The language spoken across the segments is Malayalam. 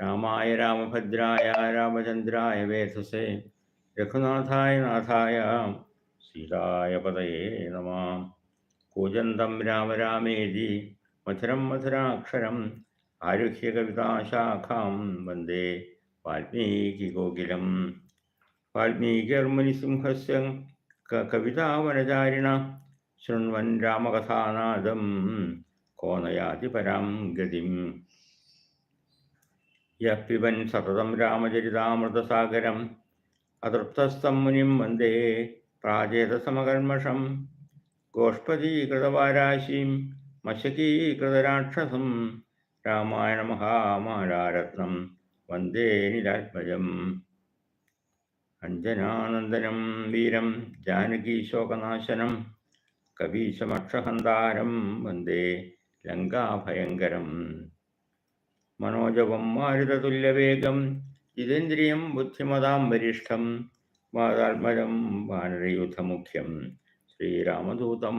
രാമായ രാമഭദ്രായ രാമചന്ദ്രായ വേധസേ രഘുനാഥായ നാഥായ സീതായ പതയേ നമ. കൂജന്തം രാമ രാമേതി മധുരം മധുരാക്ഷരം ആരുഹ്യ കവിതാശാഖാം വന്ദേ വാൽമീകി ഗോകുലം. വാൽമീകിർമുനിസിംഹസ്യ കവിതാവനചാരിണ ശൃണ്വൻ രാമകഥാനാദം കോനയാതി പരാം ഗതിം. യഃ പിബൻ സതതം രാമചരിതാമൃതസാഗരം. അതൃപ്തസ്ഥം മുനിം വന്ദേ പ്രാചേതസമകർമ്മഷം ഗോഷ്പദീകൃതവാരാശീം മശകീകൃതരാക്ഷസം. രാമായണ മഹാമാലാരത്നം വന്ദേ നിരാത്മജം. അഞ്ജനാനന്ദനം വീരം ജാനകീശോകനാശനം കവീശമക്ഷഹന്താരം വന്ദേ ലങ്കാഭയങ്കരം. മനോജവം മാരുതതുല്യവേഗം ജിതേന്ദ്രിയം ബുദ്ധിമതാം വരിഷ്ഠം വാതാത്മജം വാനരയൂഥമുഖ്യം. ശ്രീരാമദൂതം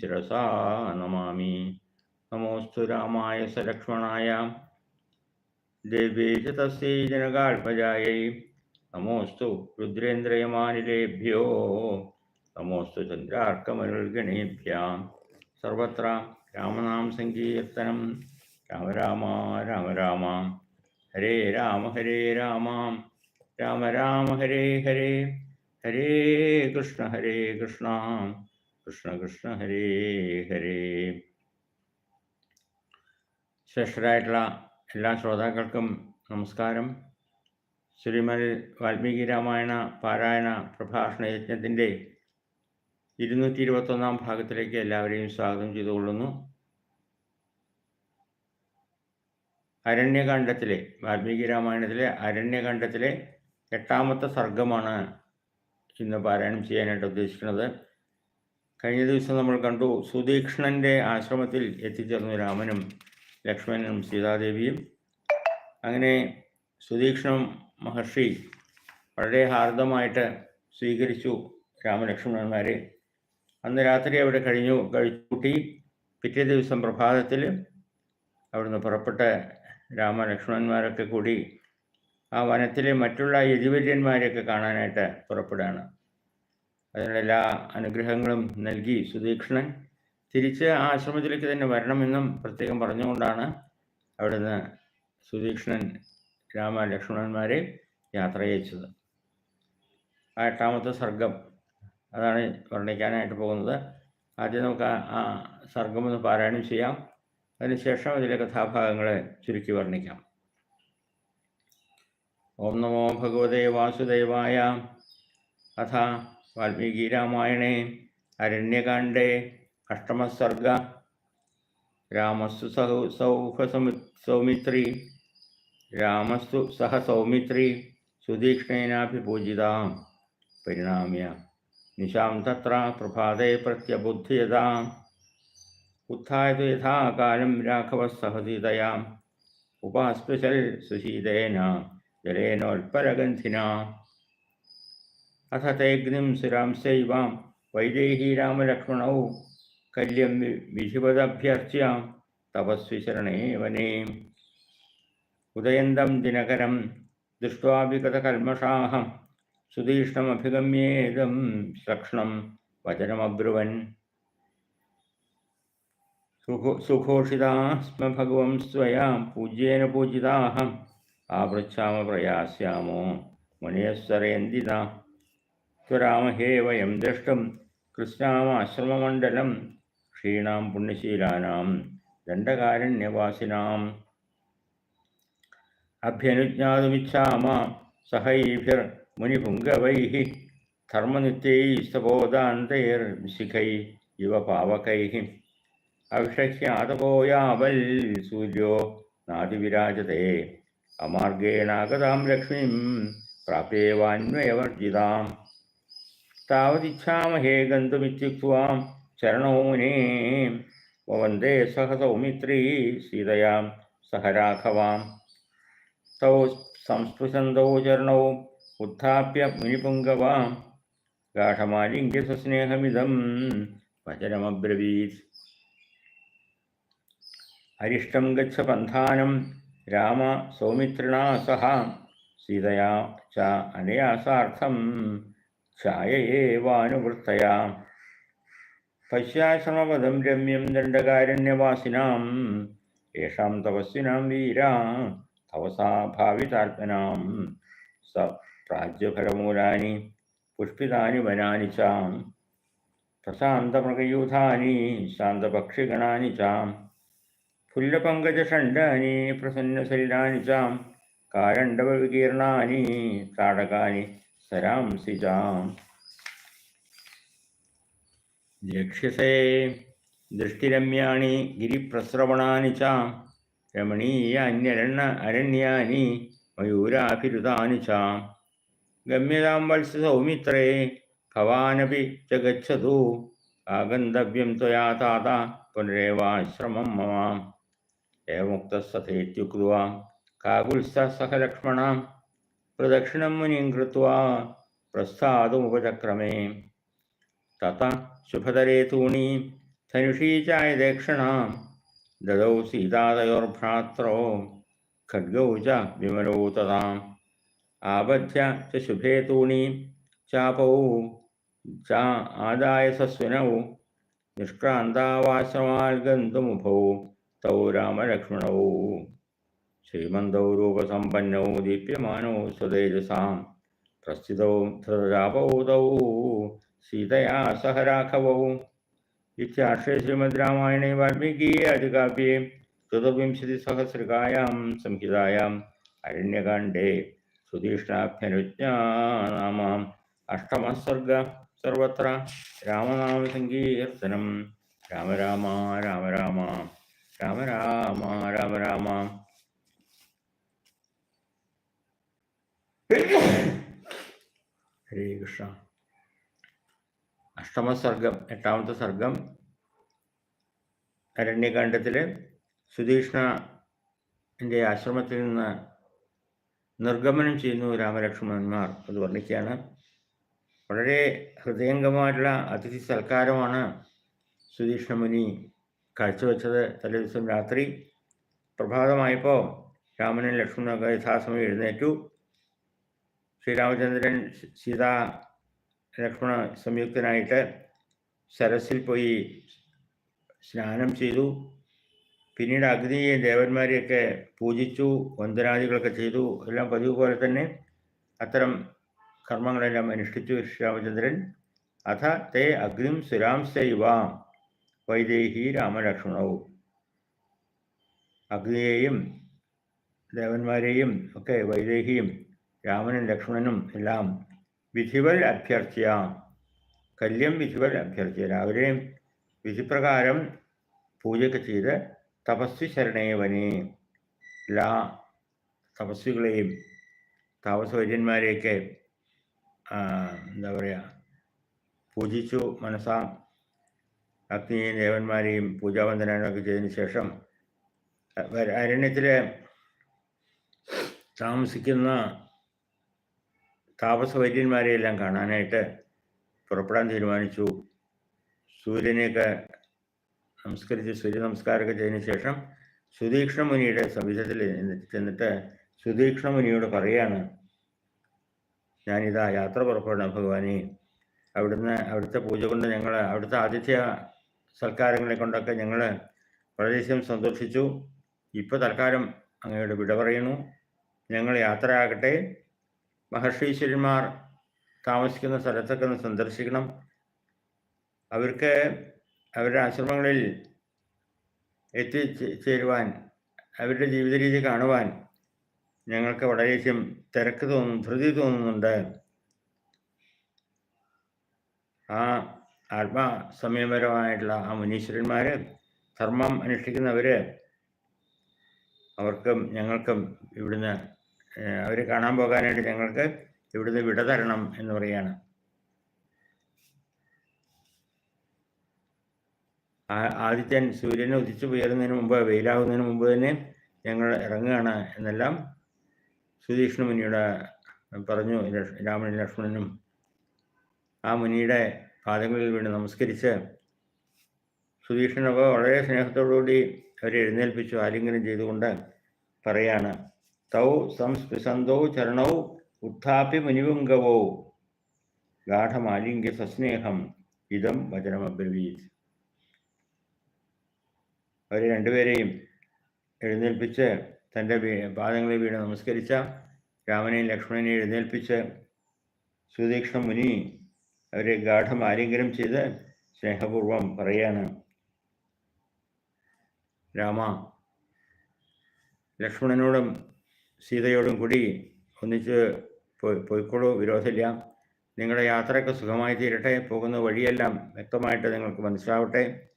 ശിരസാ നമാമി. നമോസ്തു രാമായ സലക്ഷ്മണായ. ദേവേ ച ജനകാത്മജായൈ നമോസ്തു രുദ്രേന്ദ്രയമാനിലേഭ്യോ. നമോസ്തു ചന്ദ്രാർക്കമരുൾഗണേഭ്യാം. സർവത്ര രാമനാം സങ്കീർത്തനം രാമ രാമ രാമ രാമ. ഹരേ രാമ ഹരേ രാമ. രാമ രാമ ഹരേ ഹരേ. ഹരേ കൃഷ്ണ ഹരേ കൃഷ്ണ. കൃഷ്ണ കൃഷ്ണ ഹരേ ഹരേ. ശ്രേഷ്ഠരായിട്ടുള്ള എല്ലാ ശ്രോതാക്കൾക്കും നമസ്കാരം. ശ്രീമതി വാൽമീകി രാമായണ പാരായണ പ്രഭാഷണ യജ്ഞത്തിന്റെ ഇരുന്നൂറ്റി ഇരുപത്തൊന്നാം ഭാഗത്തിലേക്ക് എല്ലാവരെയും സ്വാഗതം ചെയ്തുകൊള്ളുന്നു. അരണ്യകാണ്ഡത്തിലെ വാൽമീകി രാമായണത്തിലെ അരണ്യകാണ്ഡത്തിലെ എട്ടാമത്തെ സർഗമാണ് ഇന്ന് പാരായണം ചെയ്യാനായിട്ട് ഉദ്ദേശിക്കുന്നത്. കഴിഞ്ഞ ദിവസം നമ്മൾ കണ്ടു സുദീക്ഷ്ണന്റെ ആശ്രമത്തിൽ എത്തിച്ചേർന്നു രാമനും ലക്ഷ്മണനും സീതാദേവിയും. അങ്ങനെ സുദീക്ഷ്ണം മഹർഷി വളരെ ഹാർദമായിട്ട് സ്വീകരിച്ചു രാമലക്ഷ്മണന്മാരെ അന്ന് രാത്രി അവിടെ കഴിഞ്ഞു കഴിച്ചുകൂട്ടി പിറ്റേ ദിവസം പ്രഭാതത്തിൽ അവിടുന്ന് പുറപ്പെട്ട രാമലക്ഷ്മണന്മാരൊക്കെ കൂടി ആ വനത്തിലെ മറ്റുള്ള യതിവര്യന്മാരെയൊക്കെ കാണാനായിട്ട് പുറപ്പെടുകയാണ്. അതിനുള്ള എല്ലാ അനുഗ്രഹങ്ങളും നൽകി സുദീക്ഷ്ണൻ തിരിച്ച് ആശ്രമത്തിലേക്ക് തന്നെ വരണമെന്നും പ്രത്യേകം പറഞ്ഞുകൊണ്ടാണ് അവിടുന്ന് സുദീക്ഷ്ണൻ രാമ ലക്ഷ്മണന്മാരെ യാത്ര അയച്ചത് ആ എട്ടാമത്തെ സർഗം അതാണ് വർണിക്കാനായിട്ട് പോകുന്നത്. ആദ്യം നമുക്ക് ആ സർഗം ഒന്ന് പാരായണം ചെയ്യാം. അതിനുശേഷം അതിലെ കഥാഭാഗങ്ങളെ ചുരുക്കി വർണിക്കാം. ഓം നമോ ഭഗവതേ വാസുദേവായ അഥ വാൽമീകി രാമായണേ അരണ്യകാണ്ഡേ അഷ്ടമസർഗ രാമസ്തു സഹ സൗഹ സൗമിത്രി രാമസ്തു സഹ സൗമിത്രി സുദീക്ഷ്ണേനാഭിപൂജിത പരിണാമ്യ നിശാം തത്ര പ്രഭാതേ പ്രത്യബുദ്ധിയത. കാലം രാഘവ സഹസീതയാ ഉപാസ്പൃശൽ സുശീതേന ജലേനോൽപരഗന്ധിന അഥ തേഗ്നിം സുരാംശൈവാം വൈദേഹി രാമലക്ഷ്മണൗ കല്യം വിധിവദഭ്യർച്ച്യ തപസ്വി ശരണേ വനേ ഉദയന്തം ദിനകരം ദൃഷ്ട്വാഭിഗതകൽമഷാഹം സുതീഷ്ണമഭിഗമ്യേദം ലക്ഷ്ണം വചനമബ്രുവൻ സുഘോഷിതാ സ്മ ഭഗവം സ്വയാം പൂജ്യേന പൂജിതാഹം. ആപൃച്ഛാമ പ്രയാസ്യാമോ മുനയസ്വരേന്ദിത ത്വരാമഹേ വയം ദൃഷ്ടം കൃഷ്ണാമാശ്രമമണ്ഡലം. ക്ഷീണാം പുണ്യശീലാനാം ദണ്ഡകാരണ്യവാസിനാം. അഭ്യനുജ്ഞാതുമിച്ഛാമ സഹൈഭിർ ധർമ്മനിത്യൈ ധർമ്മനിത്യൈസ്തപോദാന്തൈർശിഖൈ ഇവ പാവകൈः അവിഷഹ്യാതപോയാവൽ സൂര്യോ നാദിവിരാജത്തെ അമാർഗേണാഗതാം ലക്ഷ്മീം പ്രാപ്യേവാന്വയവർജിതാം താവതിച്ഛാമഹേ ഗന്ധമിത്യുക്വാം ചരണോ മുനേ വന്ദേ സഹ സൗമിത്രീ സീതയാം സഹ രാഘവാം. തൗ സംസ്പൃശന്തൗ ചരണൗ ഉത്ഥാപ്യ മുനിപുങ്കവാം. ഗാഠമാലിംഗ്യ സ്വസ്നേഹമിതം വചനമബ്രവീത് അരിഷ്ടം ഗച്ഛ പന്ഥാനം. രാമ സൗമിത്രിണാ സഹ. സീതയാ ച അനയാസാർത്ഥം ഛായയേവാനുവൃത്തയാ പശ്യാശ്രമപദം രമ്യം ദണ്ഡകാരണ്യവാസിനാം. യേഷാം തപസ്വിനാം വീരാ. തപസാ ഭാവിതാത്മനാം. സ പ്രാജ്യഫലമൂലാനി പുഷ്പിതാനി വനാനി ചാം. പ്രശാന്തമൃഗയൂഥാനി ശാന്തപക്ഷിഗണാനി ച. ഫുല്ലപങ്കജഷണ്ഡാനി പ്രസന്നശരീരാണി ച കാരണ്ഡവവികീർണാനി താടകാനി സരാംസി ച. ലക്ഷ്യസേ ദൃഷ്ടിരമ്യാണി ഗിരിപ്രസ്രവണാനി ച രമണീയാന്യരണ്യ അരണ്യാനി മയൂരാഭിരുതാനി ച. ഗമ്യതാം വത്സ സൗമിത്രേ ഭവാനപി ച ഗച്ഛതു ആഗന്തവ്യം ത്വയാ താത പുനരേവാശ്രമം മമ. एवमुक्तस्सथेत्युक्त्वा काकुत्स्थः सह लक्ष्मणां प्रदक्षिणं मुनिं कृत्वा प्रस्थातुमुपचक्रमे तत शुभतरे तूणी धनुषी चायदेक्षणां ददौ सीतातयोर्भ्रात्रौ खड्गौ च विमलौ तदाम् आबध्य च शुभे तूणी चापौ च आदाय सस्विनौ निष्क्रान्तावाश्रमाल् गन्तुमुभौ तौ रामलक्ष्मणौ श्रीमन्तौ रूपसम्पन्नौ दीप्यमानौ स्वतेजसां प्रस्थितौ धृतरापौतौ सीतया सह राघवौ इत्यार्षे श्रीमद्रामायणे वाल्मीकीये अधिकाव्ये चतुर्विंशतिसहस्रिकायां संहितायाम् अरण्यकाण्डे सुधीष्णाभ्यनुज्ञानामाम् अष्टमः सर्ग सर्वत्र रामनामसङ्कीर्तनं राम राम राम राम രാമ രാമ രാമ രാമ. ഹരേ കൃഷ്ണ. അഷ്ടമസർഗം എട്ടാമത്തെ സർഗം അരണ്യകാണ്ഡത്തിൽ സുധീഷ്ണന്റെ ആശ്രമത്തിൽ നിന്ന് നിർഗമനം ചെയ്യുന്നു രാമലക്ഷ്മണന്മാർ അത് വർണിക്കുകയാണ്. വളരെ ഹൃദയംഗമായിട്ടുള്ള അതിഥി സൽക്കാരമാണ് സുധീഷ്ണമുനി. കാഴ്ചവെച്ചത് തലേ ദിവസം രാത്രി പ്രഭാതമായപ്പോൾ രാമനും ലക്ഷ്മണനൊക്കെ യഥാസമയം എഴുന്നേറ്റു. ശ്രീരാമചന്ദ്രൻ സീതാ ലക്ഷ്മണ സംയുക്തനായിട്ട് സരസിൽ പോയി സ്നാനം ചെയ്തു. പിന്നീട് അഗ്നിയെയും ദേവന്മാരെയൊക്കെ പൂജിച്ചു വന്ദനാദികളൊക്കെ ചെയ്തു. എല്ലാം പതിവ് പോലെ തന്നെ അത്തരം കർമ്മങ്ങളെല്ലാം അനുഷ്ഠിച്ചു ശ്രീരാമചന്ദ്രൻ. അഥ തേ അഗ്നിം സുരാംസൈവ. വൈദേഹി രാമലക്ഷ്മണവും അഗ്നിയെയും ദേവന്മാരെയും ഒക്കെ വൈദേഹിയും രാമനും ലക്ഷ്മണനും എല്ലാം വിധിവൽ അഭ്യർത്ഥിയ. കല്യം വിധിവൽ അഭ്യർത്ഥിയ. രാവിലെ വിധിപ്രകാരം പൂജയൊക്കെ ചെയ്ത് തപസ്വി ശരണേവനെ എല്ലാ തപസ്വികളെയും താപസവര്യന്മാരെയൊക്കെ എന്താ പറയുക പൂജിച്ചു മനസ്സാ അഗ്നിയെയും ദേവന്മാരെയും പൂജാവന്ദനങ്ങളൊക്കെ ചെയ്തതിന് ശേഷം അരണ്യത്തിലെ താമസിക്കുന്ന താപസവൈദ്യന്മാരെയെല്ലാം കാണാനായിട്ട് പുറപ്പെടാൻ തീരുമാനിച്ചു. സൂര്യനെയൊക്കെ നമസ്കരിച്ച് സൂര്യ നമസ്കാരമൊക്കെ ചെയ്തതിന് ശേഷം സുദീക്ഷണ മുനിയുടെ സമീപത്തിൽ ചെന്നിട്ട് സുദീക്ഷണ മുനിയോട് പറയാണ് ഞാനിതാ യാത്ര പുറപ്പെടണം ഭഗവാനെ. അവിടുന്ന് അവിടുത്തെ പൂജ കൊണ്ട് ഞങ്ങൾ അവിടുത്തെ ആതിഥ്യ സൽക്കാരങ്ങളെ കൊണ്ടൊക്കെ ഞങ്ങൾ വളരെയധികം സന്തോഷിച്ചു. ഇപ്പോൾ തൽക്കാലം അങ്ങയുടെ വിട പറയുന്നു. ഞങ്ങൾ യാത്രയാകട്ടെ. മഹർഷീശ്വരന്മാർ താമസിക്കുന്ന സ്ഥലത്തൊക്കെ ഒന്ന് സന്ദർശിക്കണം. അവർക്ക് അവരുടെ ആശ്രമങ്ങളിൽ എത്തിച്ചേരുവാൻ അവരുടെ ജീവിത രീതി കാണുവാൻ ഞങ്ങൾക്ക് വളരെയധികം തിരക്ക് തോന്നുന്നു ധൃതി തോന്നുന്നുണ്ട്. ആ ആത്മാ സംയമപരമായിട്ടുള്ള ആ മുനീശ്വരന്മാർ ധർമ്മം അനുഷ്ഠിക്കുന്നവർ അവർക്കും ഞങ്ങൾക്കും ഇവിടുന്ന് അവരെ കാണാൻ പോകാനായിട്ട് ഞങ്ങൾക്ക് ഇവിടുന്ന് വിട തരണം എന്ന് പറയാണ് ആദിത്യൻ സൂര്യനെ ഉദിച്ചു ഉയരുന്നതിന് മുമ്പ് വെയിലാകുന്നതിന് മുമ്പ് തന്നെ ഞങ്ങൾ ഇറങ്ങുകയാണ് എന്നെല്ലാം സുധീഷ്ണ മുനിയുടെ പറഞ്ഞു രാമനും ലക്ഷ്മണനും. ആ മുനിയുടെ പാദങ്ങളിൽ വീണ് നമസ്കരിച്ച് സുധീഷ്ണനൊക്കെ വളരെ സ്നേഹത്തോടുകൂടി അവരെ എഴുന്നേൽപ്പിച്ചു ആലിംഗനം ചെയ്തുകൊണ്ട് പറയാണ് തൗ സംസ്പിസന്തോ ചരണൗ ഉത്ഥാപ്യ മുനിവുംഗവോ ഗാഠമാലിംഗ്യ സസ്നേഹം ഇതം വചനമബ്രവീത്. അവർ രണ്ടുപേരെയും എഴുന്നേൽപ്പിച്ച് തന്റെ പാദങ്ങളിൽ വീണ് നമസ്കരിച്ച രാമനെയും ലക്ഷ്മണനെയും എഴുന്നേൽപ്പിച്ച് സുദീക്ഷണ മുനി അവരെ ഗാഠം ആലിംഗനം ചെയ്ത് സ്നേഹപൂർവം പറയാണ്. രാമ ലക്ഷ്മണനോടും സീതയോടും കൂടി ഒന്നിച്ച് പോയി പോയിക്കോളൂ വിരോധമില്ല. നിങ്ങളുടെ യാത്രയൊക്കെ സുഖമായി തീരട്ടെ പോകുന്ന വഴിയെല്ലാം വ്യക്തമായിട്ട് നിങ്ങൾക്ക് മനസ്സിലാവട്ടെ.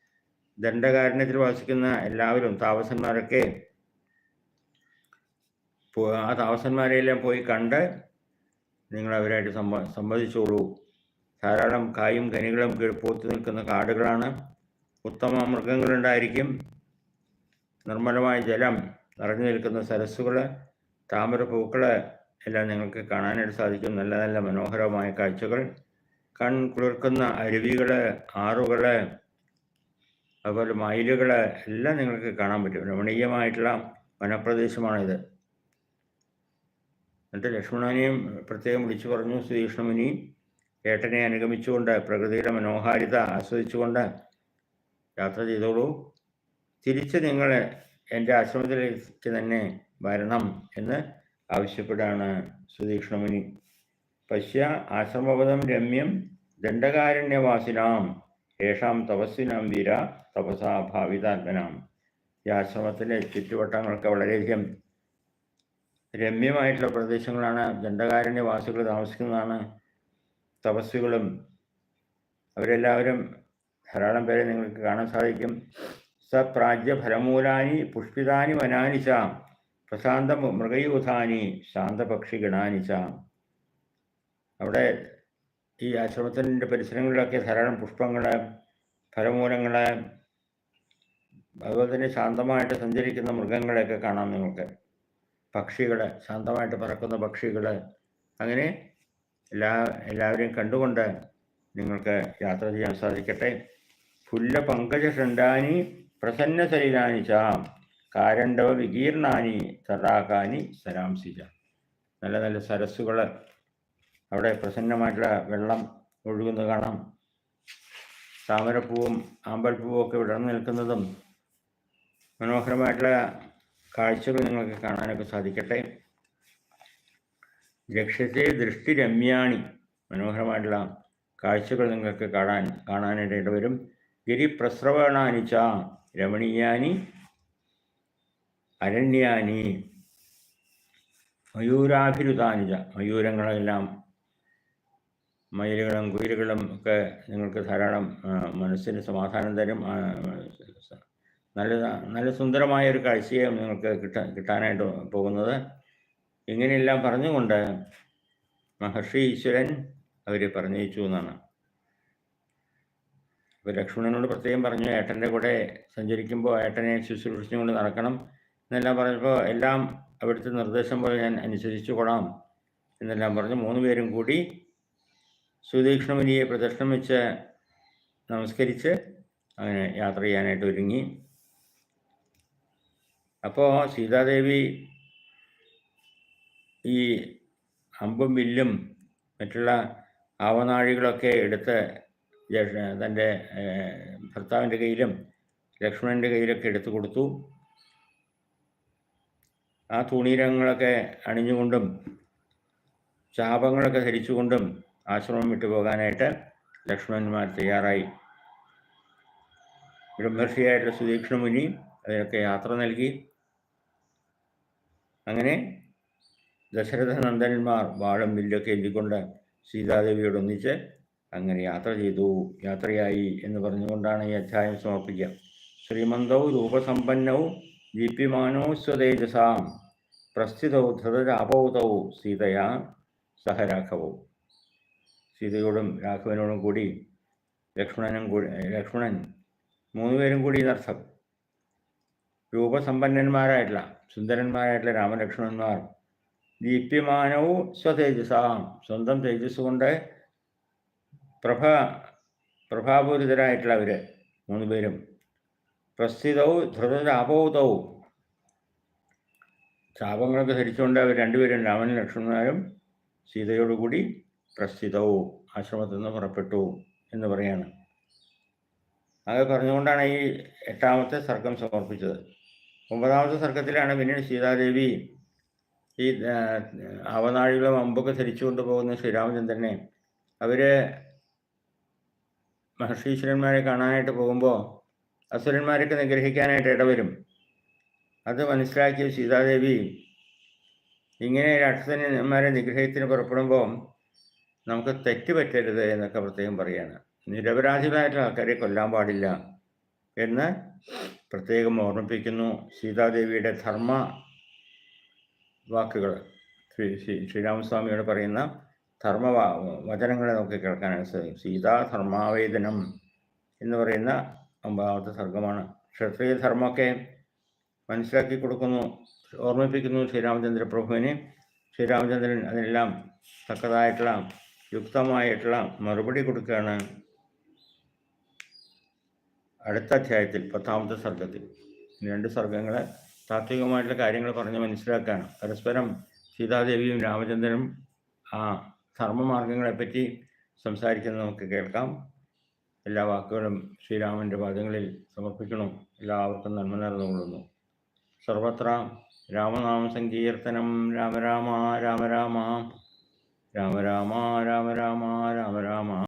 ദണ്ഡകാരണ്യത്തിൽ വസിക്കുന്ന എല്ലാവരും താമസന്മാരൊക്കെ ആ താമസന്മാരെയെല്ലാം പോയി കണ്ട് നിങ്ങളവരായിട്ട് സംവ സംവദിച്ചോളൂ ധാരാളം കായും കനികളും പൂത്തു നിൽക്കുന്ന കാടുകളാണ്. ഉത്തമ മൃഗങ്ങളുണ്ടായിരിക്കും നിർമ്മലമായ ജലം നിറഞ്ഞു നിൽക്കുന്ന സരസ്സുകൾ താമര പൂക്കൾ എല്ലാം നിങ്ങൾക്ക് കാണാനായിട്ട് സാധിക്കും. നല്ല നല്ല മനോഹരമായ കാഴ്ചകൾ. കൺ കുളിർക്കുന്ന അരുവികൾ ആറുകൾ അതുപോലെ മയിലുകൾ എല്ലാം നിങ്ങൾക്ക് കാണാൻ പറ്റും. രമണീയമായിട്ടുള്ള വനപ്രദേശമാണിത്. എന്നിട്ട് ലക്ഷ്മണനെയും പ്രത്യേകം വിളിച്ചു പറഞ്ഞു ശ്രീകൃഷ്ണമുനി. ഏട്ടനെ അനുഗമിച്ചുകൊണ്ട് പ്രകൃതിയുടെ മനോഹാരിത ആസ്വദിച്ചുകൊണ്ട് യാത്ര ചെയ്തോളൂ. തിരിച്ച് നിങ്ങൾ എന്റെ ആശ്രമത്തിലേക്ക് തന്നെ വരണം എന്ന് ആവശ്യപ്പെടാണ് സുതീക്ഷ്ണമുനി പശ്യ ആശ്രമപദം രമ്യം ദണ്ഡകാരണ്യവാസിനാം യേഷാം തപസ്വിനാം വീര തപസാ ഭാവിതാത്മനാം. ഈ ആശ്രമത്തിലെ ചുറ്റുവട്ടങ്ങളൊക്കെ വളരെയധികം രമ്യമായിട്ടുള്ള പ്രദേശങ്ങളാണ് ദണ്ഡകാരണ്യവാസികൾ താമസിക്കുന്നതാണ്. തപസ്സുകളും അവരെല്ലാവരും ധാരാളം പേരെ നിങ്ങൾക്ക് കാണാൻ സാധിക്കും. സപ്രാജ്യ ഫലമൂലാനി പുഷ്പിതാനി വനാനി ച പ്രശാന്ത മൃഗയൂഥാനി ശാന്തപക്ഷി ഗണാനി ച. അവിടെ ഈ ആശ്രമത്തിന്റെ പരിസരങ്ങളിലൊക്കെ ധാരാളം പുഷ്പങ്ങൾ ഫലമൂലങ്ങൾ അതുപോലെ തന്നെ ശാന്തമായിട്ട് സഞ്ചരിക്കുന്ന മൃഗങ്ങളെയൊക്കെ കാണാം നിങ്ങൾക്ക്. പക്ഷികൾ ശാന്തമായിട്ട് പറക്കുന്ന പക്ഷികൾ അങ്ങനെ എല്ലാ എല്ലാവരെയും കണ്ടുകൊണ്ട് നിങ്ങൾക്ക് യാത്ര ചെയ്യാൻ സാധിക്കട്ടെ. പുല്ല പങ്കജ ഷണ്ടാനി പ്രസന്ന ശരീരാനി ചാം കാരണ്ടവ വികീർണാനി തടാകാനി സരാംസിച്ച നല്ല നല്ല സരസ്സുകൾ അവിടെ പ്രസന്നമായിട്ടുള്ള വെള്ളം ഒഴുകുന്നത് കാണാം. താമരപ്പൂവും ആമ്പൽപ്പൂവും ഒക്കെ വിടർന്നു നിൽക്കുന്നതും മനോഹരമായിട്ടുള്ള കാഴ്ചകൾ നിങ്ങൾക്ക് കാണാനൊക്കെ സാധിക്കട്ടെ. ലക്ഷ്യത്തെ ദൃഷ്ടിരമ്യാണി. മനോഹരമായിട്ടുള്ള കാഴ്ചകൾ നിങ്ങൾക്ക് കാണാൻ കാണാനായിട്ട് വരും. ഗിരിപ്രസ്രവണാനിച്ച രമണീയാനി അരണ്യാനി മയൂരാഭിരുതാനിച്ച മയൂരങ്ങളെല്ലാം മയിലുകളും കുയിലുകളും ഒക്കെ നിങ്ങൾക്ക് ധാരാളം മനസ്സിന് സമാധാനം തരും. നല്ല നല്ല സുന്ദരമായ ഒരു കാഴ്ചയെ നിങ്ങൾക്ക് കിട്ടാൻ കിട്ടാനായിട്ട് പോകുന്നത്. ഇങ്ങനെയെല്ലാം പറഞ്ഞുകൊണ്ട് മഹർഷി ഈശ്വരൻ അവരെ പറഞ്ഞയച്ചു എന്നാണ്. അപ്പോൾ ലക്ഷ്മണനോട് പ്രത്യേകം പറഞ്ഞു ഏട്ടന്റെ കൂടെ സഞ്ചരിക്കുമ്പോൾ ഏട്ടനെ ശുശ്രൂഷിച്ചുകൊണ്ട് നടക്കണം എന്നെല്ലാം പറഞ്ഞപ്പോൾ എല്ലാം അവിടുത്തെ നിർദ്ദേശം പോലെ ഞാൻ അനുസരിച്ചു കൊടാം എന്നെല്ലാം പറഞ്ഞു. മൂന്ന് പേരും കൂടി സുതീക്ഷ്ണമുനിയെ പ്രദക്ഷിണം വെച്ച് നമസ്കരിച്ച് അങ്ങനെ യാത്ര ചെയ്യാനായിട്ട് ഒരുങ്ങി. അപ്പോൾ സീതാദേവി ഈ അമ്പും വില്ലും മറ്റുള്ള ആവനാഴികളൊക്കെ എടുത്ത് തന്റെ ഭർത്താവിന്റെ കയ്യിലും ലക്ഷ്മണന്റെ കയ്യിലൊക്കെ എടുത്തു കൊടുത്തു. ആ തുണീരങ്ങളൊക്കെ അണിഞ്ഞുകൊണ്ടും ശാപങ്ങളൊക്കെ ധരിച്ചുകൊണ്ടും ആശ്രമം വിട്ടു പോകാനായിട്ട് ലക്ഷ്മണന്മാർ തയ്യാറായി. ബ്രഹ്മർഷിയായിട്ടുള്ള സുദീക്ഷണമുനി അതിനൊക്കെ യാത്ര നൽകി. അങ്ങനെ ദശരഥ നന്ദനന്മാർ വാഴും വില്ലൊക്കെ എഴുതിക്കൊണ്ട് സീതാദേവിയോടൊന്നിച്ച് അങ്ങനെ യാത്ര ചെയ്തു. യാത്രയായി എന്ന് പറഞ്ഞുകൊണ്ടാണ് ഈ അധ്യായം സമർപ്പിക്കുക ശ്രീമന്തൗ രൂപസമ്പന്നൗ ദീപ്യമാനോ സ്വതേജസാം. പ്രസ്ഥിതൗ ധൃതരാപൗതൗ സീതയാ സഹരാഘവവും സീതയോടും രാഘവനോടും കൂടി ലക്ഷ്മണനും കൂടി ലക്ഷ്മണൻ മൂന്നുപേരും കൂടി എന്നർത്ഥം രൂപസമ്പന്നന്മാരായിട്ടുള്ള സുന്ദരന്മാരായിട്ടുള്ള രാമലക്ഷ്മണന്മാർ ദീപ്യമാനവും സ്വതേജസാം. സ്വന്തം തേജസ് കൊണ്ട് പ്രഭ മൂന്നു പേരും പ്രസ്ഥിതവും ധൃതരാപൗതവും ശാപങ്ങളൊക്കെ ധരിച്ചുകൊണ്ട് അവർ രണ്ടുപേരും രാമനും ലക്ഷ്മണനും സീതയോടുകൂടി പ്രസ്ഥിതവും ആശ്രമത്തിൽ നിന്ന് പുറപ്പെട്ടു എന്ന് പറയാണ്. അത് പറഞ്ഞുകൊണ്ടാണ് ഈ എട്ടാമത്തെ സർഗം സമർപ്പിച്ചത്. ഒമ്പതാമത്തെ സർഗത്തിലാണ് പിന്നീട് സീതാദേവി ഈ അവനാഴികളും അമ്പൊക്കെ ധരിച്ചുകൊണ്ട് പോകുന്ന ശ്രീരാമചന്ദ്രനെ അവർ മഹർഷീശ്വരന്മാരെ കാണാനായിട്ട് പോകുമ്പോൾ അസുരന്മാരൊക്കെ നിഗ്രഹിക്കാനായിട്ട് ഇടവരും. അത് മനസ്സിലാക്കിയ സീതാദേവി ഇങ്ങനെ രാക്ഷസന്മാരെ നിഗ്രഹത്തിന് പുറപ്പെടുമ്പോൾ നമുക്ക് തെറ്റ് പറ്റരുത് എന്നൊക്കെ പ്രത്യേകം പറയാണ്. നിരപരാധികളായിട്ടുള്ള ആൾക്കാരെ കൊല്ലാൻ പാടില്ല എന്ന് പ്രത്യേകം ഓർമ്മിപ്പിക്കുന്നു സീതാദേവിയുടെ ധർമ്മ വാക്കുകൾ. ശ്രീ ശ്രീ ശ്രീരാമസ്വാമിയോട് പറയുന്ന ധർമ്മ വചനങ്ങളെ നമുക്ക് കേൾക്കാനാണ് സാധിക്കും സീതാ ധർമാവേദനം എന്ന് പറയുന്ന ഒമ്പതാമത്തെ സർഗമാണ്. ക്ഷത്രിയ ധർമ്മമൊക്കെ മനസ്സിലാക്കി കൊടുക്കുന്നു ഓർമ്മിപ്പിക്കുന്നു ശ്രീരാമചന്ദ്ര പ്രഭുവിനെ ശ്രീരാമചന്ദ്രൻ അതിനെല്ലാം തക്കതായിട്ടുള്ള യുക്തമായിട്ടുള്ള മറുപടി കൊടുക്കുകയാണ്. അടുത്ത അധ്യായത്തിൽ പത്താമത്തെ സർഗത്തിൽ. രണ്ട് സർഗങ്ങൾ താത്വികമായിട്ടുള്ള കാര്യങ്ങൾ പറഞ്ഞ് മനസ്സിലാക്കുകയാണ് പരസ്പരം സീതാദേവിയും രാമചന്ദ്രനും ആ ധർമ്മമാർഗങ്ങളെപ്പറ്റി സംസാരിക്കുന്നത് നമുക്ക് കേൾക്കാം. എല്ലാ വാക്കുകളും ശ്രീരാമന്റെ പാദങ്ങളിൽ സമർപ്പിക്കണം. എല്ലാവർക്കും നന്മ നേർന്നുകൊള്ളുന്നു. സർവത്ര രാമനാമ സങ്കീർത്തനം. രാമ രാമ രാമ രാമ രാമ രാമ രാമ രാമ രാമ